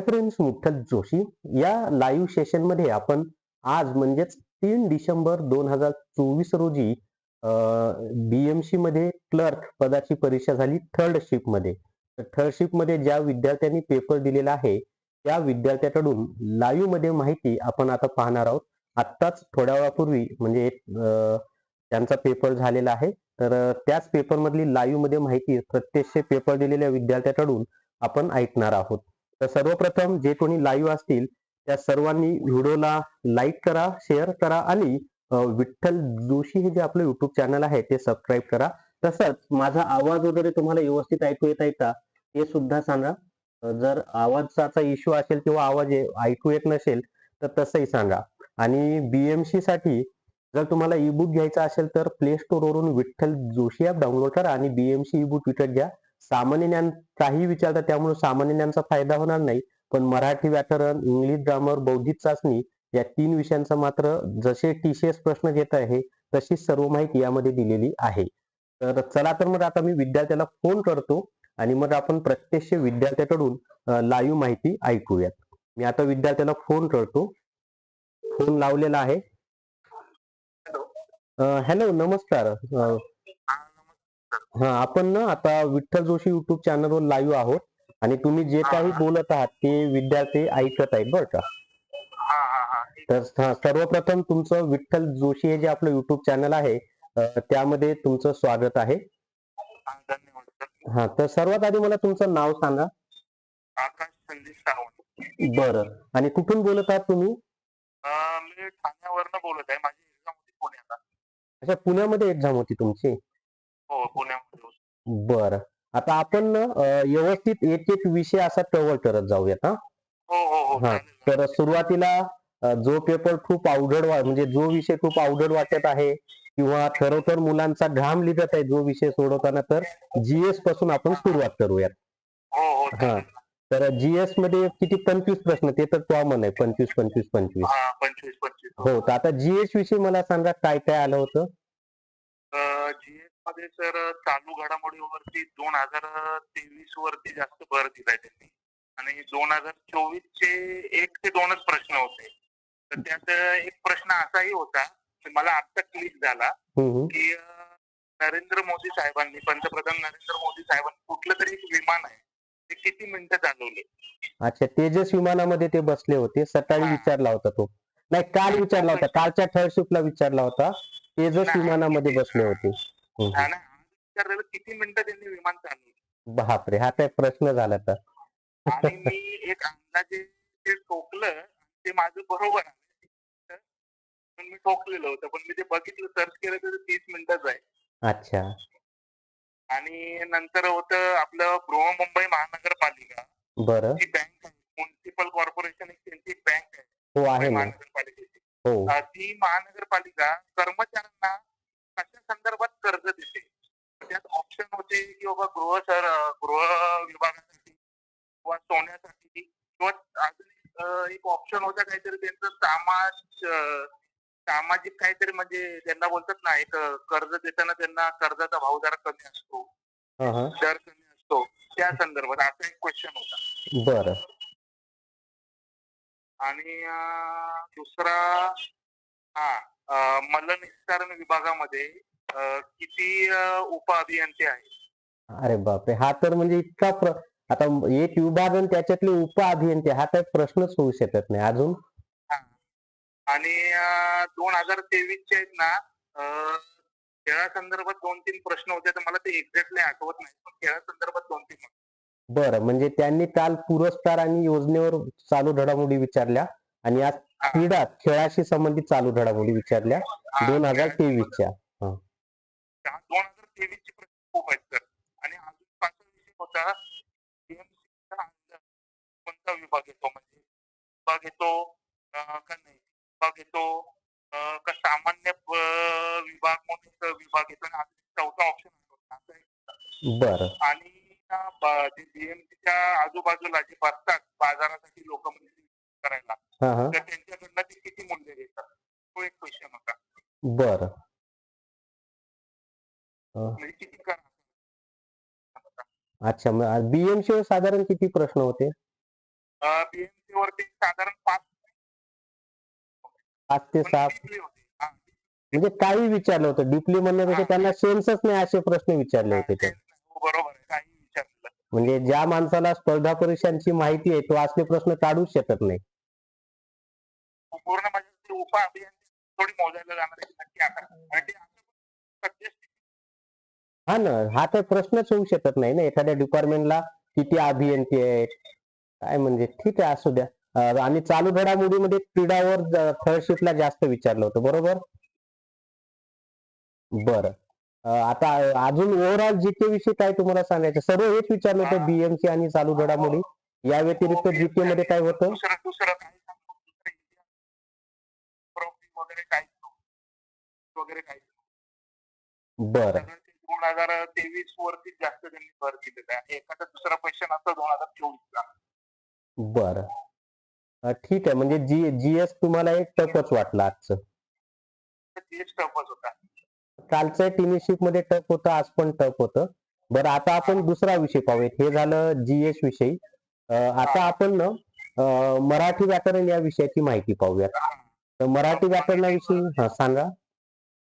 Friends Vitthal Joshi या live सेशनमध्ये आपण आज म्हणजेच तीन डिसेंबर दोन हजार चोवीस रोजी बीएमसी मध्ये क्लर्क पदाची परीक्षा झाली थर्ड शिफ्टमध्ये. थर्ड शिफ्टमध्ये ज्या विद्यार्थ्यांनी पेपर दिलेला आहे त्या विद्यार्थ्याकडून लाईव्हमध्ये माहिती आपण आता पाहणार आहोत. आत्ताच थोड्या वेळापूर्वी म्हणजे त्यांचा पेपर झालेला आहे. तर त्याच पेपर मधली लाईव्हमध्ये माहिती प्रत्यक्ष पेपर दिलेल्या विद्यार्थ्याकडून आपण ऐकणार आहोत. तर सर्वप्रथम जे कोणी लाईव्ह असतील त्या सर्वांनी व्हिडिओला लाईक करा शेअर करा आणि विठ्ठल जोशी हे जे आपलं युट्यूब चॅनल आहे ते सबस्क्राईब करा. तसंच माझा आवाज वगैरे तुम्हाला व्यवस्थित ऐकू येत आहे का हे सुद्धा सांगा. जर आवाजाचा इश्यू असेल किंवा आवाज ऐकू येत नसेल तर तसंही सांगा. आणि बीएमसी साठी जर तुम्हाला ई बुक घ्यायचा असेल तर प्ले स्टोर वरून विठ्ठल जोशी ऍप डाउनलोड करा आणि बीएमसी ई बुक विकत घ्या. सामान्य ज्ञान काही विचारतात त्यामुळे सामान्य ज्ञानचा फायदा होणार नाही. पण मराठी व्याकरण इंग्लिश ग्रामर बौद्धिक चाचणी या तीन विषयांचा मात्र जसे टीसीएस प्रश्न घेत आहे तशीच सर्व माहिती यामध्ये दिलेली आहे. तर चला तर मग आता मी विद्यार्थ्याला फोन करतो आणि मग आपण प्रत्यक्ष विद्यार्थ्याकडून लाईव्ह माहिती ऐकूयात. मी आता विद्यार्थ्याला फोन करतो. फोन लावलेला आहे. हॅलो नमस्कार. हा आपण ना आता विठ्ठल जोशी युट्यूब चॅनलवर लाईव्ह आहोत. आणि तुम्ही जे काही बोलत आहात ते विद्यार्थी ऐकत आहेत बरं का? हा हा हा. ठीक तर हा, सर्वप्रथम तुमचं विठ्ठल जोशी हे जे आपलं युट्यूब चॅनल आहे अ, त्यामध्ये तुमचं स्वागत आहे. हा, धन्यवाद सर. हा तर सर्वात आधी मला तुमचं नाव सांगा. आकाश संदेश सावंत. बरं. आणि कुठून बोलत आहात तुम्ही? अं, मी ठाण्यावरनं बोलत आहे. माझी एक्झाम होती पुण्याला. अच्छा पुण्यामध्ये एक्झाम होती तुमची? हो पुण्यामध्ये. बरं. आता आपण व्यवस्थित एक एक विषय असा कव्हर करत जाऊयात हा? हो हो हो. हा. तर सुरुवातीला जो पेपर खूप अवघड म्हणजे जो विषय खूप अवघड वाटत आहे किंवा खरोखर मुलांचा घाम लिहित आहे जो विषय सोडवताना तर जीएसपासून आपण सुरुवात करूयात. हो. तर जीएसमध्ये किती पंचवीस प्रश्न ते तर कॉमन आहे पंचवीस पंचवीस पंचवीस. हा हो तर आता जीएस विषयी मला सांगा काय काय आलं होतं? मध्ये सर चालू घडामोडीवरती दोन हजार तेवीस वरती जास्त भर दिलाय त्यांनी आणि दोन हजार चोवीस चे एक ते दोनच प्रश्न होते तर त्यात एक प्रश्न असाही होता की मला आता क्लिक झाला. की नरेंद्र मोदी साहेबांनी पंतप्रधान नरेंद्र मोदी साहेबांनी कुठलं तरी एक विमान आहे ते किती मिनिटं चालवले अच्छा तेजस विमानामध्ये ते बसले होते सकाळी. विचारला होता तो नाही काल विचारला होता कालच्या थर्ड शिफ्टला विचारला होता तेजस. विमानामध्ये बसले होते आज विचारलेलं किती मिनिटं त्यांनी विमान चालवलं? बापरे हा काय प्रश्न झाला तर. आणि मी एक अंदाजे ते टोकलं ते माझं बरोबर पण मी टोकलेलं होतं पण मी ते बघितलं सर्च केलं तर तीस मिनिटच आहे अच्छा. आणि नंतर होतं आपलं बृहमुंबई महानगरपालिका. बरं. जी बँक आहे म्युन्सिपल कॉर्पोरेशन एक त्यांची बँक आहे. हो आहे मुंबई ना महानगरपालिकेची. हो. अ, ती महानगरपालिका कर्मचाऱ्यांना कशा संदर्भात कर्ज देते. त्यात ऑप्शन होते की बाबा गृह सर गृह विभागासाठी किंवा सोन्यासाठी किंवा अजून एक, ऑप्शन होता काहीतरी त्यांचं समाज सामाजिक काहीतरी म्हणजे त्यांना बोलतात ना एक कर्ज देताना त्यांना कर्जाचा भाव जरा कमी असतो. दर कमी असतो. त्या संदर्भात असा एक क्वेश्चन होता. बरं. आणि दुसरा हा. मलनिस्सारण विभागामध्ये किती उप अभियंते आहेत अरे बापरे हा तर म्हणजे इतका प्र आता एक विभाग आणि त्याच्यातले उप अभियंते हा काही प्रश्नच होऊ शकत नाही अजून. आणि दोन हजार तेवीसचे आहेत ना खेळासंदर्भात दोन तीन प्रश्न होते तर मला ते एक्झॅक्टली आठवत नाही पण खेळासंदर्भात दोन तीन. बरं म्हणजे त्यांनी काल पुरस्कार आणि योजनेवर चालू घडामोडी विचारल्या आणि आज. क्रीडा खेळाशी संबंधित चालू घडामोडी विचारल्या. दोन हजार तेवीसच्या. दोन हजार तेवीसचे प्रश्न खूप आहेत सर. आणि अजून पाचवा विषय होता चा कोणता विभाग येतो म्हणजे? विभाग येतो का नाही? विभाग येतो का सामान्य विभाग म्हणून विभाग येतो आणि अजून चौथा ऑप्शन बरं. आणि बीएमसीच्या आजूबाजूला जे बसतात बाजारासाठी लोक म्हणजे करायला. तर त्यांच्याकडनं ते किती मूल्य घेतात? तो एक क्वेश्चन होता. बरं. म्हणजे किती करा? अच्छा बीएमसी साधारण किती प्रश्न होते? बीएमसी वरती साधारण पाच. पाच ते सहा. म्हणजे काही विचारलं होतं. डीपली म्हणण्यापेक्षा त्यांना सेन्सच नाही असे प्रश्न विचारले होते ते. हो, बरोबर काही म्हणजे ज्या माणसाला स्पर्धा परीक्षांची माहिती आहे तो असले प्रश्न काढूच शकत नाही. पूर्ण म्हणजे उपा अभियान थोडी मोजायला जाणार आहे नक्की ते suggest हा ना हा तर प्रश्नच होऊ शकत नाही ना. एखाद्या डिपार्टमेंटला किती अभियंते आहेत? काय म्हणजे? ठीक आहे असू द्या. आणि चालू घडामोडीमध्ये क्रीडावर थर्ड शिफ्टला जास्त विचारलं होतं बरोबर? बरं. आता अजून ओव्हरऑल जीके विषयी काय तुम्हाला सांगायचं? सर्व हेच विचारलं होतं हा. बीएमसी आणि चालू घडामोडी. या व्यतिरिक्त जीके मध्ये काय होतं? वगैरे काही वगैरे काही बरं. दोन हजार तेवीस वरती जास्त त्यांनी भर दिलेला आहे. एखादा दुसरा क्वेश्चन असतो दोन हजार चोवीसचा. बरं. अं, ठीक आहे. म्हणजे जी जीएस तुम्हाला एक टफच वाटलं आजचं. तेच टफच होता. कालच्या टिनीशिपमध्ये टफ होतं आज पण टफ होतं. बरं आता आपण दुसरा विषय पाहूयात. हे झालं जीएस विषयी. अं, आता आपण ना अं, मराठी व्याकरण या विषयाची माहिती पाहूयात. तर मराठी व्याकरणाविषयी हा सांगा.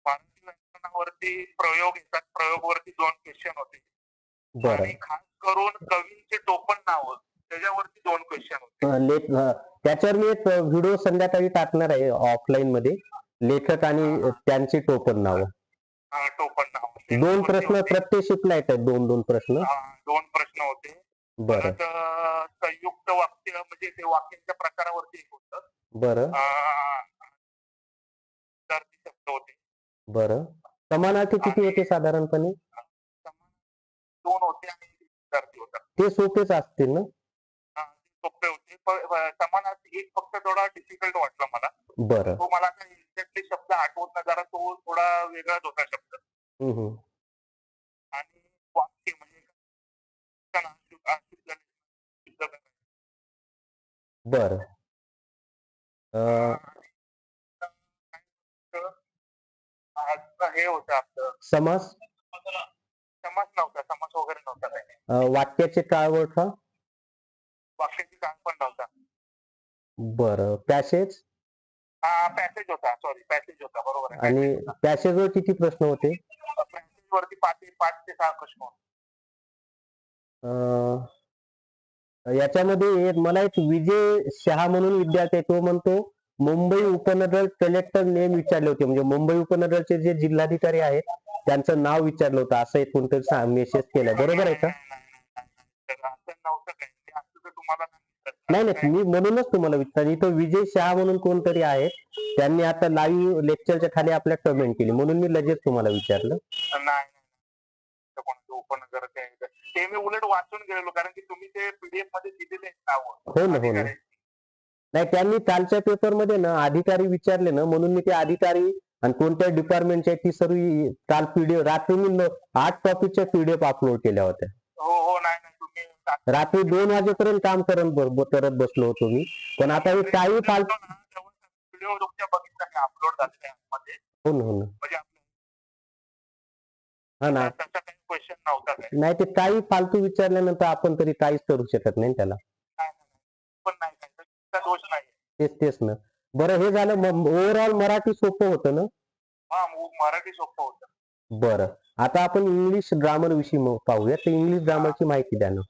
मराठी व्याकरणावरती प्रयोग येतात. प्रयोगवरती दोन क्वेश्चन होते. बरं. आणि खास करून कवींचे टोपण नाव त्याच्यावरती दोन क्वेश्चन होते. लेख त्याच्यावर मी एक व्हिडिओ संध्याकाळी टाकणार आहे ऑफलाईन मध्ये. लेखक आणि त्यांची टोपण नाव. टोपण नाव. दोन प्रश्न. प्रत्येक शिफ्टला येतात दोन दोन प्रश्न. दोन प्रश्न होते. बरं. संयुक्त वाक्य म्हणजे ते वाक्यांच्या प्रकारावरती एक होतं. बरं अं, विद्यार्थी शब्द होते बरं. समानार्थी किती होते साधारणपणे? दोन होते आणि एक विद्यार्थी होता. ते सोपेच असतील ना? हा, सोपे होते. प- समानार्थी एक फक्त थोडा डिफिकल्ट वाटला मला. बरं. तो मला एक्झॅक्टली शब्द आठवत नाही. जरा तो थोडा वेगळाच होता शब्द. हम्म, हम्म. आणि वाक्य म्हणजे का करायचं. बरं. अं, आज हे होतं आपलं. समास? समास नव्हता समास वगैरे नव्हता काही. अं, वाक्याचे काळ ओळखा वाक्याची काळ पण नव्हता. बरं पॅसेज हा पॅसेज होता सॉरी पॅसेज होता बरोबर आहे. आणि पॅसेजवर किती प्रश्न होते? पॅसेज वरती पाच पाच ते सहा प्रश्न होते. अं, याच्यामध्ये एक मला एक विजय शहा म्हणून विद्यार्थी आहे तो म्हणतो मुंबई उपनगर कलेक्टर नेम विचारले होते. म्हणजे मुंबई उपनगरचे जे जिल्हाधिकारी आहेत त्यांचं नाव विचारलं होतं. असं एक कोणतरी मेसेज केलाय बरोबर आहे का? नाही, नाही, मी म्हणूनच तुम्हाला विचार इथं विजय शहा म्हणून कोणतरी आहेत त्यांनी आता लाईव्ह लेक्चरच्या खाली आपल्या कमेंट केली. म्हणून मी लगेच तुम्हाला विचारलं. उपनगर ते मी उलट वाचून गेलेलो. कारण की तुम्ही ते पीडीएफमध्ये दिलेले हो ना हो ना. नाही त्यांनी कालच्या पेपरमध्ये ना अधिकारी विचारले ना म्हणून मी ते अधिकारी आणि कोणत्या डिपार्टमेंटचे ती सर्व काल पीडीएफ रात्री मी आठ टॉपिकच्या पीडीएफ अपलोड केल्या होत्या. हो हो नाही रात्री दोन वाजेपर्यंत काम करत करत बसलो होतो मी. पण आता हे काही फाल अपलोड हो ना हो ना. म्हणजे हा ना. क्वेश्चन नव्हता नाही ते काही फालतू विचारल्यानंतर आपण तरी काहीच करू शकत नाही त्याला नाही, नाही, नाही. पण नाही काही त्याचा दोष नाही तेच तेच ना. बरं हे झालं ओव्हरऑल मराठी सोपं होतं ना? हा मराठी सोपं होतं. बरं. आता आपण इंग्लिश ग्रामर विषयी पाहूया. तर इंग्लिश ग्रामरची माहिती द्या ना.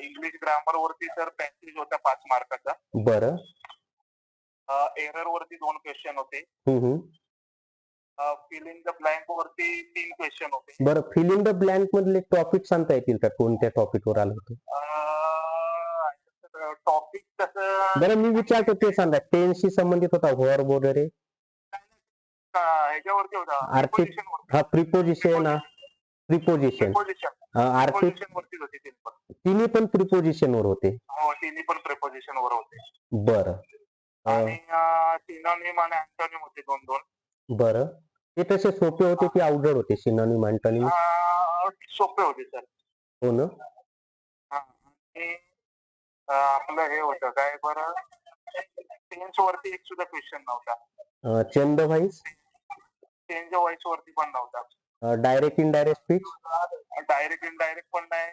इंग्लिश ग्रामर वरती तर पॅसेज होता पाच मार्काचा. बरं. एरर वरती दोन क्वेश्चन होते. हम्म हम्म. फिल इन द ब्लँक वरती तीन क्वेश्चन होते. बरं फिल इन द ब्लँक मधले टॉपिक सांगता येतील का? कोणत्या टॉपिक वर आलं होतं? टॉपिक कसं बरं मी विचारतो ते सांगा. टेन्सशी संबंधित होता वर्ब वगैरे? अं, ह्याच्यावरती होता. आर्थिक- वरती. हा प्रिपोजिशन प्रिपोजिशन. आर्थिक वरतीच होते ते पण. तिन्ही पण प्रिपोजिशन वर होते. हो तिन्ही पण प्रिपोजिशन वर होते. बरं. आणि सिनोनिम आणि अँटोनिम होते दोन दोन बरं. ते तसे सोपे होते की अवघड होते सिनॉनिम अँटोनिम अं, सोपे होते सर. हो ना? आणि आपलं हे होतं काय बरं? टेन्स वरती एक सुद्धा क्वेश्चन नव्हता. चंद व्हाईस चेंज व्हॉइस वरती पण नव्हता. Direct indirect speech direct indirect पण नाही.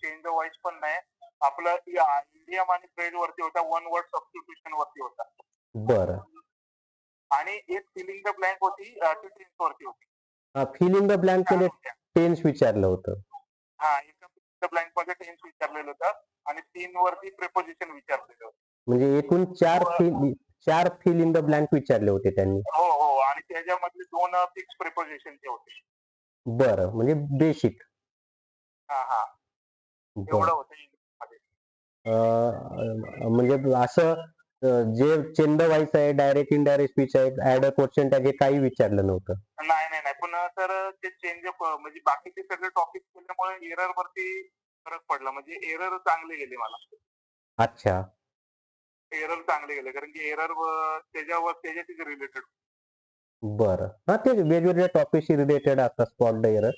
चेंज व्हॉइस पण नाही. आपलं इडियम आणि फ्रेज वरती होता वन वर्ड सबस्टिट्यूशन वरती होता. बरं. आणि एक फिलिंग द ब्लँक होती अं, ती टेन्स वरती होती. Fill in the blank. Tense विचारलं होतं. हा एका फिलिंग द ब्लँकमध्ये टेन्स विचारलेलं होतं आणि तीन वरती प्रिपोजिशन विचारलेलं होतं. म्हणजे एकूण चार फिल चार फिल इन द ब्लँक विचारले होते त्यांनी. हो हो. आणि त्याच्यामधले दोन फिक्स प्रिपोजिशनचे होते. बरं म्हणजे बेसिक हा हा. एवढं होतं. मध्ये म्हणजे असं जे चेंद व्हायचं आहे डायरेक्ट इनडायरेक्ट स्पीच आहे ऍड अ क्वेश्चन त्याचे काही विचारलं नव्हतं. नाही नाही नाही. पण सर ते चेंज म्हणजे बाकीचे सगळे टॉपिक केल्यामुळे एरर वरती फरक पडला. म्हणजे एरर चांगले गेले मला. अच्छा. एरर चांगले गेले. कारण की एरर त्याच्यावर त्याच्याशीच रिलेटेड बरं. हा ते वेगवेगळ्या टॉपिकशी रिलेटेड असतात स्पॉट एरर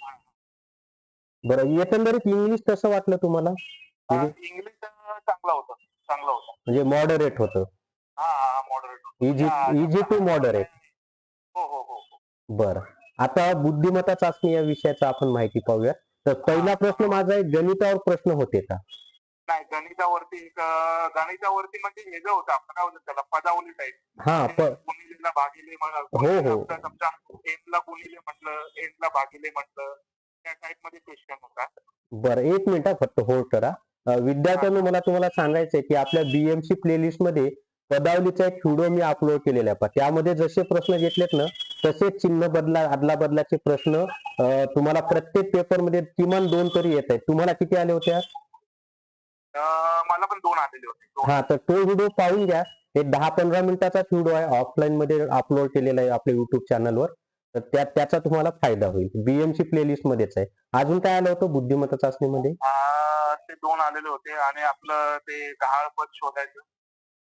बरं एकंदरीत इंग्लिश कसं वाटलं तुम्हाला? म्हणजे इंग्लिश चांगला होता. चांगला होता. म्हणजे मॉडरेट होतं. Moderate easy easy to moderate हो हो हो हो. बरं. आता बुद्धिमत्ता चाचणी या विषयाचा आपण माहिती पाहूया. तर पहिला प्रश्न माझा एक गणितावर प्रश्न होते का? नाही गणितावरती गणितावरती म्हणजे हे जे होतं आपण काय म्हणतो त्याला पदावली टाईप हा गुणिलेला भागिले मग हो, हो. समजा एनला गुणिले म्हटलं एनला भागिले म्हटलं त्या टाईपमध्ये क्वेश्चन होता. बरं एक मिनिट फक्त होल्ड करा. विद्यार्थ्यांनो मला तुम्हाला सांगायचंय की आपल्या बीएमसी प्लेलिस्टमध्ये पदावलीचा एक व्हिडिओ मी अपलोड केलेला आहे. त्यामध्ये जसे प्रश्न घेतलेत ना तसेच चिन्ह बदला आदला बदलाचे प्रश्न तुम्हाला प्रत्येक पेपरमध्ये किमान दोन तरी येत आहेत. तुम्हाला किती आले होते आज? अं, मला पण दोन आलेले होते. हा तर तो व्हिडिओ पाहून घ्या. एक दहा पंधरा मिनिटाचाच व्हिडिओ आहे. ऑफलाईन मध्ये अपलोड केलेला आहे आपल्या युट्यूब चॅनलवर तर त्या त्याचा तुम्हाला फायदा होईल. बीएमसी प्लेलिस्ट मध्येच आहे. अजून काय आलं होतं बुद्धिमत्ता चाचणीमध्ये? ते दोन आलेले होते. आणि आपलं ते गहाळ पद शोधायचं.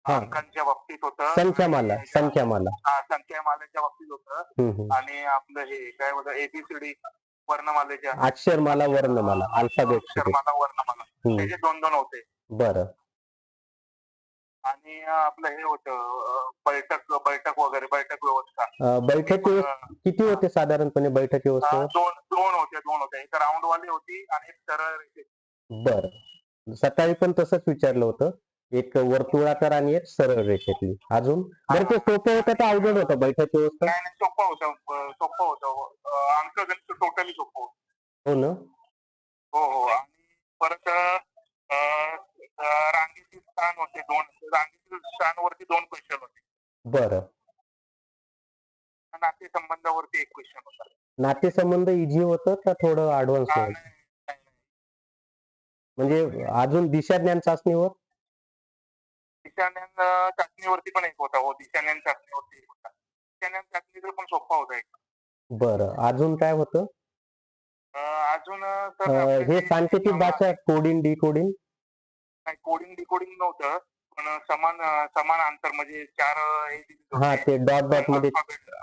अंकांच्या बाबतीत होतं. संख्यामाला संख्यामाला. हा संख्यामालेच्या बाबतीत होतं. आणि आपलं हे काय होतं एबीसीडी वर्णमालेच्या अक्षरमाला वर्णमाला अल्फाबेट अक्षरमाला वर्णमाला. त्याचे दोन दोन होते. बरं. आणि आपलं हे होतं बैठक बैठक वगैरे बैठक व्यवस्था. बैठक किती होते साधारणपणे बैठक व्यवस्था दोन दोन होते दोन होते. एक राऊंड वाली होती आणि एक सरळ. बरं. सकाळी पण तसंच विचारलं होतं. एक वर्तुळाकार आणि एक सरळ रेषेतली. अजून? बरं ते सोपं होतं तर अवघड होतं बैठक व्यवस्था? नाही नाही सोपं होतं अं, सोपं होतं. अंक गणित टोटली सोपं होतं. हो ना? हो हो. आणि परत अं, अं, रांगेचे स्थान होते दोन. रांगेच्या स्थानवरती दोन क्वेश्चन होते. बरं. नाते संबंधावरती एक क्वेश्चन होता. नातेसंबंध इझी होतं का थोडं ऍडव्हान्स हा, होतं? नाही, नाही, नाही. म्हणजे अजून दिशाज्ञान चाचणीवर? दिशाज्ञान अं, चाचणीवरती पण एक होता हो दिशाज्ञान चाचणीवरती एक होता. दिशाज्ञान चाचणीचा पण सोपा होता एक. बरं अजून काय होतं? अं, अजून तर अं, हे सांकेतिक भाषा कोडिंग डिकोडिंग नाही कोडिंग डिकोडिंग नव्हतं पण समान अं, समान अंतर म्हणजे चार अं, हे दिलेले हा होते. ते डॉट डॉटमध्ये अल्फाबेट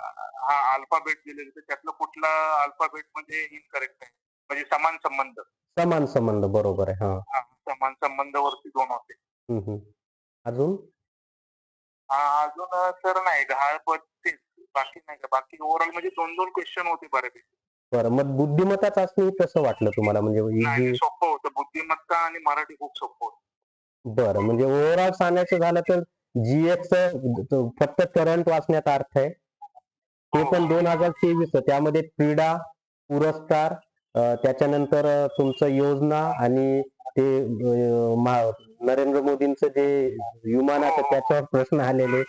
हा अल्फाबेट दिलेले होते. त्यातलं कुठला अल्फाबेटमध्ये इनकरेक्ट आहे? म्हणजे समान संबंध. समान संबंध बरोबर आहे हा. हा, समान संबंधावरती दोन होते. हम्म, हम्म. अजून? हा, अजून सर नाही. गहाळ पद तेच बाकी नाही का? बाकी ओव्हरऑल म्हणजे दोन दोन क्वेश्चन होते बऱ्यापैकी बरं मग बुद्धिमत्ता चाचणी कसं वाटलं तुम्हाला? म्हणजे नाही सोपं होतं. बुद्धिमत्ता आणि मराठी खूप सोपं होतं. बरं म्हणजे ओव्हरऑल सांगायचं झालं तर जीएस फक्त करंट वाचण्यात अर्थ आहे. ते पण दोन हजार तेवीस त्यामध्ये क्रीडा पुरस्कार अं, त्याच्यानंतर अं, तुमचं योजना आणि ते नरेंद्र मोदींचं जे विमानाचं त्याच्यावर प्रश्न आलेले.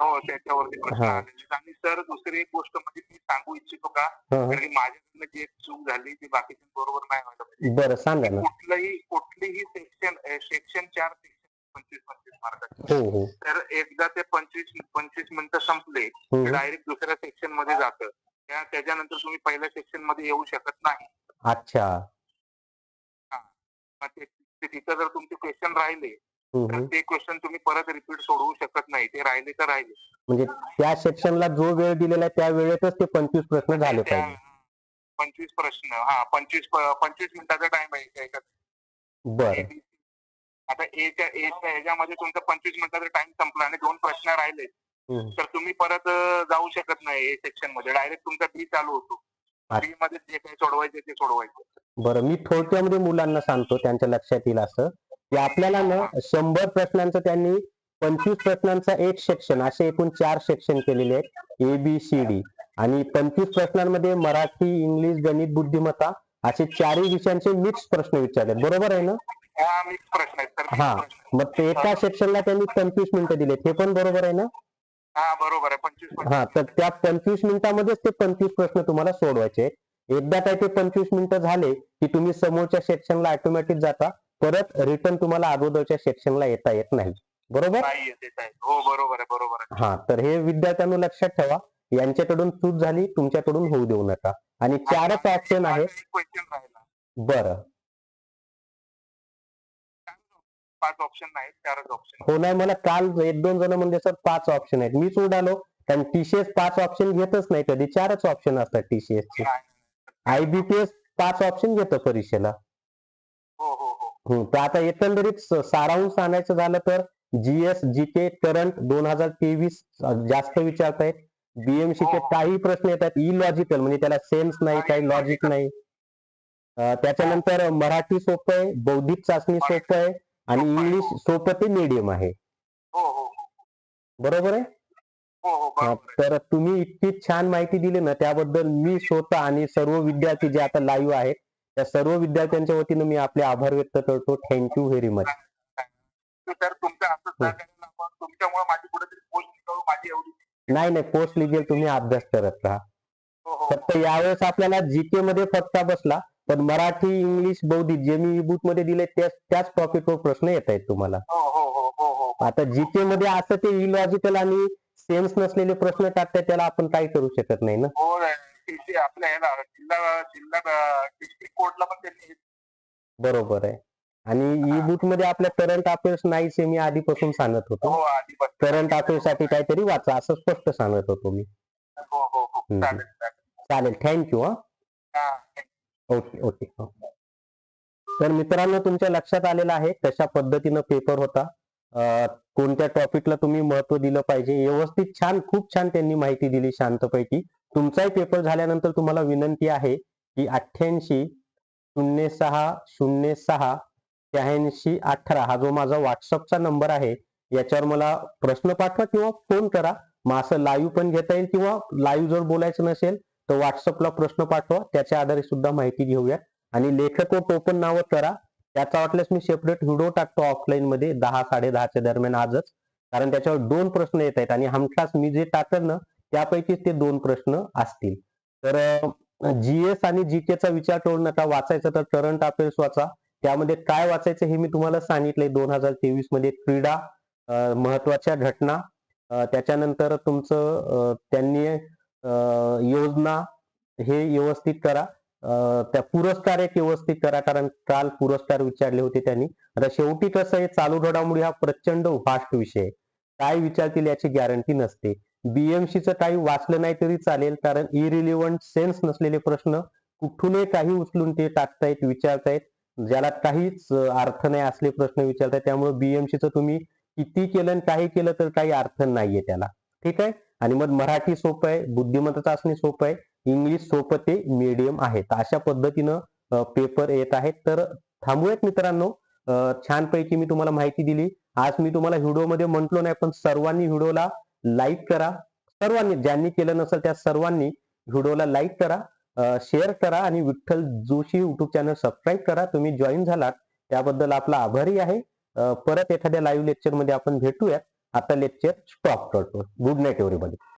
हो त्याच्यावरती प्रश्न हा. आलेले. आणि सर दुसरी एक गोष्ट म्हणजे मी सांगू इच्छितो का. कारण माझ्याकडनं जी एक चूक झाली ती बाकीच्यांबरोबर नाही व्हायला बरं सांगा ना. कुठलंही कुठलीही सेक्शन सेक्शन चार सेक्शन पंचवीस पंचवीस मार्काचे हो हो. तर एकदा ते पंचवीस पंचवीस मिनिटं संपले. डायरेक्ट दुसऱ्या सेक्शनमध्ये जातं. त्या त्याच्यानंतर तुम्ही पहिल्या सेक्शनमध्ये येऊ शकत नाही. अच्छा. तिथं जर तुमचे क्वेश्चन राहिले तर. ते क्वेश्चन तुम्ही परत रिपीट सोडवू शकत नाही. ते राहिले तर राहिले. म्हणजे त्या सेक्शनला जो वेळ दिलेला आहे त्या वेळेतच ते पंचवीस प्रश्न झाले पाहिजे. पंचवीस प्रश्न हा पंचवीस पंचवीस मिनिटाचा टाइम आहे बरं. आता एच्या एच्या ह्याच्यामध्ये तुमचा पंचवीस मिनिटाचा टाइम संपला आणि दोन प्रश्न राहिले. तर तुम्ही परत जाऊ शकत नाही ए सेक्शनमध्ये. डायरेक्ट तुमचा बी चालू होतो. बी मध्ये जे काही सोडवायचे ते सोडवायचे. बरं मी थोडक्यामध्ये मुलांना सांगतो त्यांच्या लक्षात येईल असं. की आपल्याला ना शंभर प्रश्नांचं त्यांनी पंचवीस प्रश्नांचा एक सेक्शन असे एकूण चार सेक्शन केलेले आहेत ए बी सी डी आणि पंचवीस प्रश्नांमध्ये मराठी इंग्लिश गणित बुद्धिमत्ता असे चारही विषयांचे मिक्स प्रश्न विचारले. बरोबर आहे ना? हा. मग ते एका सेक्शनला त्यांनी पंचवीस मिनिटं दिलेत. हे पण बरोबर आहे ना? हा बरोबर आहे पंचवीस हा तर त्या पंचवीस मिनिटामध्येच ते पंचवीस प्रश्न तुम्हाला सोडवायचे आहेत. एकदा काय ते पंचवीस मिनिटं झाले की तुम्ही समोरच्या सेक्शनला ऑटोमॅटिक जाता. परत रिटर्न तुम्हाला अगोदरच्या सेक्शनला येता येत नाही. बरोबर? हो बरोबर आहे बरोबर आहे. हा तर हे विद्यार्थ्यांना लक्षात ठेवा. यांच्याकडून चूक झाली तुमच्याकडून होऊ देऊ नका. आणि चारच ऑप्शन आहे बरं. पाच ऑप्शन नाही चारच ऑप्शन हो नाही मला काल एक दोन जण म्हणजे सर पाच ऑप्शन आहेत. मीच उडालो कारण टीसीएस पाच ऑप्शन घेतच नाही कधी. चारच ऑप्शन असतात टीसीएस चे. आयबीपीएस पाच ऑप्शन घेतं परीक्षेला. हो हो हो. तर आता एकंदरीत सारांश आणायचं झालं तर जीएस जीके करंट दोन हजार तेवीस जास्त विचारतायत बीएमसी चे. काही प्रश्न येतात इलॉजिकल म्हणजे त्याला सेन्स नाही काही लॉजिक नाही. त्याच्यानंतर मराठी सोपं आहे बौद्धिक चाचणी सोपं आहे आणि इंग्लिश सोपं ते मीडियम आहे. बरोबर आहे? हो हो हा. तर तुम्ही इतकी छान माहिती दिली ना त्याबद्दल मी स्वतः आणि सर्व विद्यार्थी जे आता लाईव्ह आहेत त्या सर्व विद्यार्थ्यांच्या वतीनं मी आपले आभार व्यक्त करतो. थँक्यू व्हेरी मच तुमचं असं आपण तुमच्यामुळे माझी कुठेतरी पोस्ट निघावं माझी एवढी. नाही नाही पोस्ट लिगेल तुम्ही अभ्यास करत राहा. हो हो. फक्त यावेळेस आपल्याला जीके मध्ये फटका बसला पण मराठी इंग्लिश बौद्धिक जे मी बुकमध्ये दिले त्याच त्याच टॉपिकवर प्रश्न येत आहेत तुम्हाला. हो हो हो हो हो. आता जीके मध्ये असं ते इलॉजिकल आणि सेन्स नसलेले प्रश्न टाकतात त्याला आपण काही करू शकत नाही ना? हो TC आपल्या ह्याला जिल्हा जिल्हा डिस्ट्रिक्ट कोर्टला पण त्यांनी बरोबर आहे. आणि ई बुकमध्ये आपल्या करंट अफेअर्स नाहीच हे मी आधीपासून सांगत हो होतो आधीपासून. करंट अफेअर्ससाठी काहीतरी वाचा असं स्पष्ट सांगत होतो मी. हो हो हो. चालेल थँक्यू हा. हा ओके ओके हो. तर मित्रांनो तुमच्या लक्षात आलेलं आहे कशा पद्धतीनं पेपर होता? कोणत्या टॉपिकला तुम्ही महत्त्व दिलं पाहिजे? व्यवस्थित छान खूप छान त्यांनी माहिती दिली शांतपैकी. तुमचाही पेपर झाल्यानंतर तुम्हाला विनंती आहे की अठ्ठ्याऐंशी शून्य सहा शून्य सहा शहाऐंशी अठरा हा जो माझा व्हॉट्सअपचा नंबर आहे याच्यावर मला प्रश्न पाठवा किंवा फोन करा. मग असं लाईव्ह पण घेता येईल किंवा लाईव्ह जर बोलायचं नसेल तर व्हॉट्सअपला प्रश्न पाठवा. त्याच्या आधारे सुद्धा माहिती घेऊया. आणि लेखक व टोपण नावं करा. त्याचा वाटल्यास मी सेपरेट व्हिडिओ टाकतो ऑफलाईन मध्ये दहा साडे दहाच्या दरम्यान आजच. कारण त्याच्यावर दोन प्रश्न येत आहेत आणि हमखास मी जे टाकल ना त्यापैकीच ते दोन प्रश्न असतील. तर जीएस आणि जीके चा विचार करू नका. वाचायचं तर करंट अफेअर्स वाचा. त्यामध्ये काय वाचायचं हे मी तुम्हाला सांगितलंय. दोन हजार तेवीसमध्ये क्रीडा महत्त्वाच्या घटना त्याच्यानंतर तुमचं त्यांनी योजना हे व्यवस्थित करा. त्या पुरस्कार एक व्यवस्थित करा कारण काल पुरस्कार विचारले होते त्यांनी. आता शेवटी कसं आहे चालू घडामोडी हा प्रचंड फास्ट विषय आहे. काय विचारतील याची गॅरंटी नसते. बीएमसीचं काही वाचलं नाही तरी चालेल कारण इरिलिव्हंट सेन्स नसलेले प्रश्न कुठूनही काही उचलून ते टाकतायत विचारतायत. ज्याला काहीच अर्थ नाही असले प्रश्न विचारतायत त्यामुळे बीएमसीचं तुम्ही किती केलं आणि काही केलं तर काही अर्थ नाहीये त्याला. ठीक आहे? आणि मग मराठी सोपं आहे बुद्धिमत्ता चाचणी सोपं आहे. इंग्लिश सोपं ते मीडियम आहे तर अशा पद्धतीनं पेपर येत आहेत. तर थांबूयात मित्रांनो. छानपैकी मी तुम्हाला माहिती दिली. आज मी तुम्हाला व्हिडिओमध्ये म्हटलो नाही पण सर्वांनी व्हिडिओला लाईक करा. सर्वांनी ज्यांनी केलं नसेल त्या सर्वांनी व्हिडिओला लाईक करा. शेअर करा आणि Vitthal Joshi YouTube channel subscribe करा. तुम्ही जॉईन झालात त्याबद्दल आपला आभारी आहे. परत एखाद्या लाईव्ह लेक्चरमध्ये आपण भेटूयात. आता लेक्चर स्टॉप करतो. Good night everybody